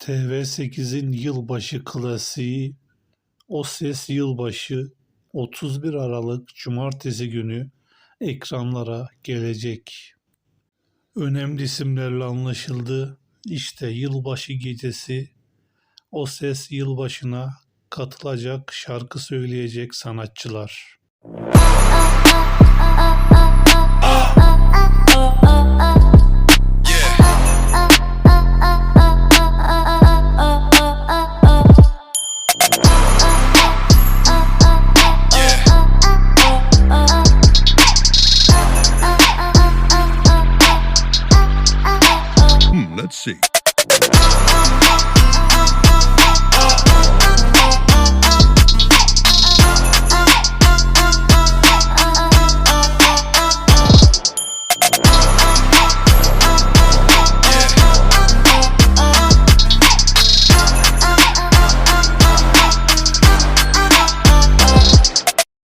TV8'in yılbaşı klasiği O Ses Yılbaşı 31 Aralık Cumartesi günü ekranlara gelecek. Önemli isimlerle anlaşıldı. İşte yılbaşı gecesi O Ses Yılbaşı'na katılacak, şarkı söyleyecek sanatçılar. Let's see. Uh, uh, uh,